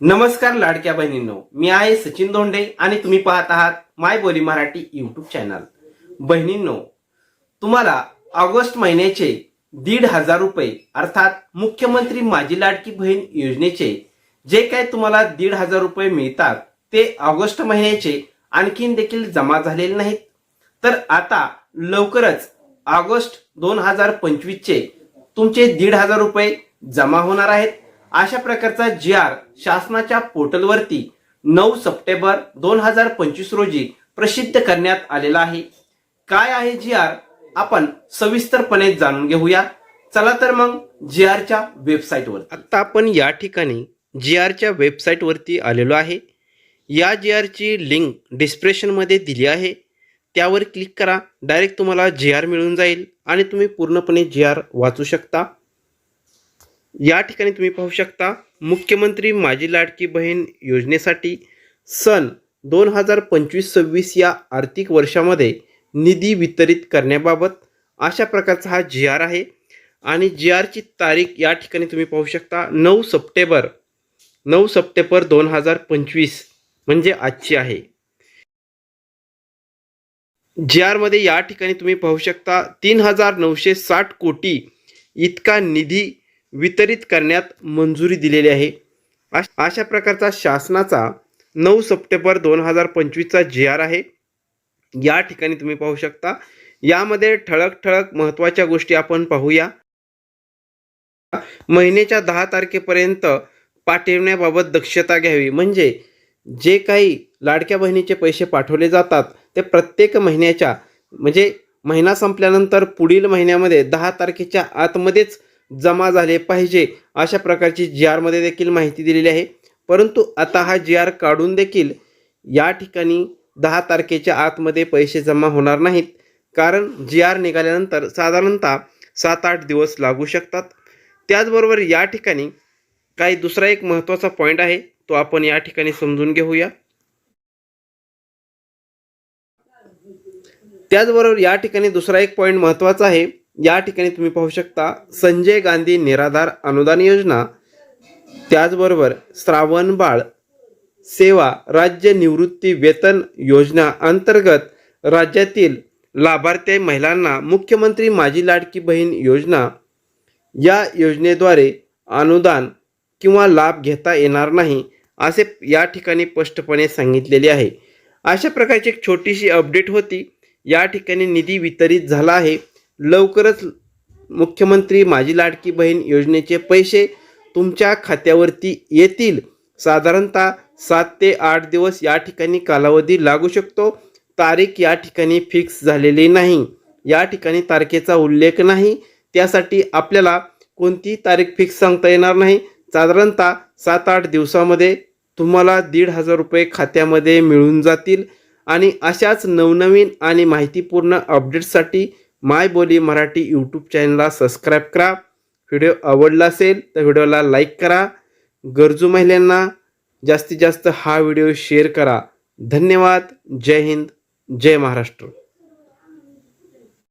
नमस्कार लाडक्या बहिणींनो मी आहे सचिन धोंडे आणि तुम्ही पाहत आहात माय बोली मराठी युट्यूब चॅनल बहिणींनो तुम्हाला ऑगस्ट महिन्याचे दीड हजार रुपये अर्थात मुख्यमंत्री माझी लाडकी बहीण योजनेचे जे काय तुम्हाला दीड हजार रुपये मिळतात ते ऑगस्ट महिन्याचे आणखीन देखील जमा झालेले नाहीत. तर आता लवकरच ऑगस्ट दोन हजार पंचवीसचे तुमचे दीड हजार रुपये जमा होणार आहेत. अशा प्रकारचा जी आर शासनाच्या पोर्टलवरती नऊ सप्टेंबर दोन हजार पंचवीस रोजी प्रसिद्ध करण्यात आलेला आहे. काय आहे जी आर आपण सविस्तरपणे जाणून घेऊया. चला तर मग जी आरच्या वेबसाईटवर आत्ता आपण या ठिकाणी जी आरच्या वेबसाईटवरती आलेलो आहे. या जी आरची लिंक डिस्क्रिप्शनमध्ये दिली आहे. त्यावर क्लिक करा. डायरेक्ट तुम्हाला जी आर मिळून जाईल आणि तुम्ही पूर्णपणे जी आर वाचू शकता. या ठिकाणी तुम्ही पाहू शकता मुख्यमंत्री माझी लाडकी बहीण योजनेसाठी सन दोन हजार पंचवीस सव्वीस या आर्थिक वर्षामध्ये निधी वितरित करण्याबाबत अशा प्रकारचा हा जी आर आहे. आणि जी आरची तारीख या ठिकाणी तुम्ही पाहू शकता नऊ सप्टेंबर नऊ सप्टेंबर दोन हजार पंचवीस म्हणजे आजची आहे. जी आरमध्ये या ठिकाणी तुम्ही पाहू शकता तीन हजार नऊशे साठ कोटी इतका निधी वितरित करण्यात मंजुरी दिलेली आहे. अश- अशा प्रकारचा शासनाचा नऊ सप्टेंबर दोन हजार पंचवीसचा जी आर आहे. या ठिकाणी तुम्ही पाहू शकता. यामध्ये ठळक ठळक महत्त्वाच्या गोष्टी आपण पाहूया. महिन्याच्या दहा तारखेपर्यंत पाठवण्याबाबत दक्षता घ्यावी. म्हणजे जे काही लाडक्या बहिणीचे पैसे पाठवले जातात ते प्रत्येक महिन्याच्या म्हणजे महिना संपल्यानंतर पुढील महिन्यामध्ये दहा तारखेच्या आतमध्येच जमा झाले पाहिजे अशा प्रकारची जी आरमध्ये देखील माहिती दिलेली आहे. परंतु आता हा जी आर काढून देखील या ठिकाणी दहा तारखेच्या आतमध्ये पैसे जमा होणार नाहीत. कारण जी आर निघाल्यानंतर साधारणतः सात आठ दिवस लागू शकतात. त्याचबरोबर या ठिकाणी काही दुसरा एक महत्त्वाचा पॉईंट आहे तो आपण या ठिकाणी समजून घेऊया. त्याचबरोबर या ठिकाणी दुसरा एक पॉईंट महत्त्वाचा आहे. या ठिकाणी तुम्ही पाहू शकता संजय गांधी निराधार अनुदान योजना. त्याचबरोबर श्रावण बाळ सेवा राज्य निवृत्ती वेतन योजना अंतर्गत राज्यातील लाभार्थी महिलांना मुख्यमंत्री माझी लाडकी बहीण योजना. या योजनेद्वारे अनुदान किंवा लाभ घेता येणार नाही असे या ठिकाणी स्पष्टपणे सांगितलेले आहे. अशा प्रकारची एक छोटीशी अपडेट होती. या ठिकाणी निधी वितरित झाला आहे. लवकरच मुख्यमंत्री माझी लाडकी बहीण योजनेचे पैसे तुमच्या खात्यावरती येतील. साधारणतः सात ते आठ दिवस या ठिकाणी कालावधी लागू शकतो. तारीख या ठिकाणी फिक्स झालेली नाही. या ठिकाणी तारखेचा उल्लेख नाही. त्यासाठी आपल्याला कोणतीही तारीख फिक्स सांगता येणार नाही. साधारणतः सात आठ दिवसामध्ये तुम्हाला दीड हजार रुपये खात्यामध्ये मिळून जातील. आणि अशाच नवनवीन आणि माहितीपूर्ण अपडेट्ससाठी माय बोली मराठी यूट्यूब चॅनलला सबस्क्राईब करा. व्हिडिओ आवडला असेल तर व्हिडिओला लाईक करा. गरजू महिलांना जास्तीत जास्त हा व्हिडिओ शेअर करा. धन्यवाद. जय हिंद. जय महाराष्ट्र.